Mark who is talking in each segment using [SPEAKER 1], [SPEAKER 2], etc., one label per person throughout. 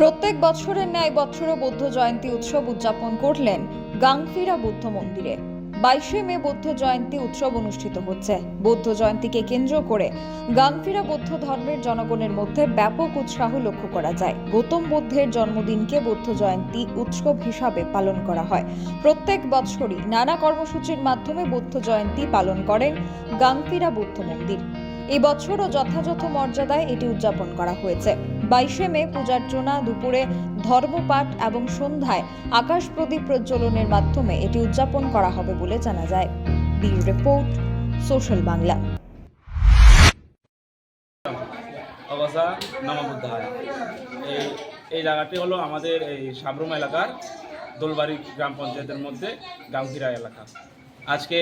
[SPEAKER 1] প্রত্যেক বছরের ন্যায় বছরও বৌদ্ধ জয়ন্তী উৎসব উদযাপন করলেন গাংফিরা বৌদ্ধ মন্দিরে। বাইশে মে বৌদ্ধ জয়ন্তী উৎসব অনুষ্ঠিত হচ্ছে। বৌদ্ধ জয়ন্তীকে কেন্দ্র করে গাংফিরা বৌদ্ধ ধর্মের জনগণের মধ্যে ব্যাপক উৎসাহ লক্ষ্য করা যায়। গৌতম বুদ্ধের জন্মদিনকে বৌদ্ধ জয়ন্তী উৎসব হিসাবে পালন করা হয়। প্রত্যেক বছরই নানা কর্মসূচির মাধ্যমে বৌদ্ধ জয়ন্তী পালন করেন গাংফিরা বৌদ্ধ মন্দির। এবছরও যথাযথ মর্যাদায় এটি উদযাপন করা হয়েছে। বাইশে মে পূজার্চনা দুপুরে ধর্মপাঠ এবং সন্ধ্যায় আকাশ প্রদীপ প্রজ্বলনের মাধ্যমে এটি উদযাপন করা হবে বলে জানা যায়। Bureau report, social Bangla.
[SPEAKER 2] নমবুদ্ধায় এই এই জায়গাটি হলো আমাদের এই সাবরুম এলাকার দোলবাড়ি গ্রাম পঞ্চায়েতের মধ্যে গাংফিরা এলাকা। আজকে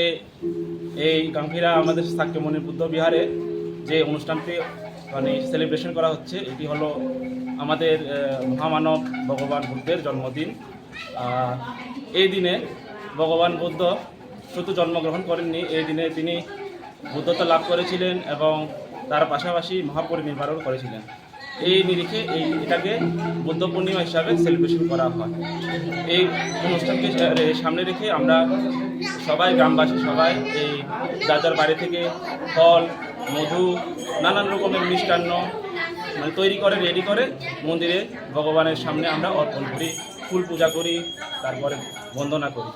[SPEAKER 2] এই গাংফিরা আমাদের সাক্যমণি বুদ্ধ বিহারে যে অনুষ্ঠানটি মানে সেলিব্রেশন করা হচ্ছে, এটি হলো আমাদের মহামানব ভগবান বুদ্ধের জন্মদিন। এই দিনে ভগবান বুদ্ধ শুধু জন্মগ্রহণ করেননি, এই দিনে তিনি বুদ্ধত্ব লাভ করেছিলেন এবং তার পাশাপাশি মহাপরিনির্বাণও করেছিলেন। এই নিরিখে এই এটাকে বুদ্ধ পূর্ণিমা হিসাবে সেলিব্রেশন করা হয়। এই অনুষ্ঠানকে সামনে রেখে আমরা সবাই, গ্রামবাসী সবাই, এই যার বাড়ি থেকে ফল মধু নানান রকমের মিষ্টান্ন মানে তৈরি করে রেডি করে মন্দিরে ভগবানের সামনে আমরা অর্পণ করি ফুল পূজা করি তারপরে বন্দনা করি।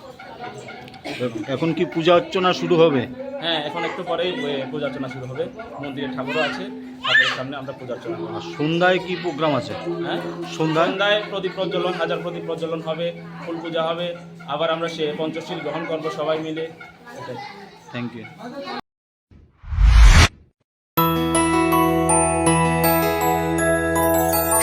[SPEAKER 3] এখন কি পূজা অর্চনা শুরু হবে?
[SPEAKER 2] হ্যাঁ এখন একটু পরেই পূজা অর্চনা শুরু হবে। মন্দিরে ঠাকুরও আছে ঠাকুরের সামনে আমরা পূজা অর্চনা করব
[SPEAKER 3] আর সন্ধ্যায় কি প্রোগ্রাম আছে?
[SPEAKER 2] হ্যাঁ?
[SPEAKER 3] সন্ধ্যায়?
[SPEAKER 2] সন্ধ্যায় প্রদীপ প্রজ্বলন হাজার প্রদীপ প্রজ্বলন হবে ফুল পূজা হবে। আবার আমরা সে পঞ্চশীল গ্রহণ করব সবাই মিলে। এটাই
[SPEAKER 3] থ্যাংক ইউ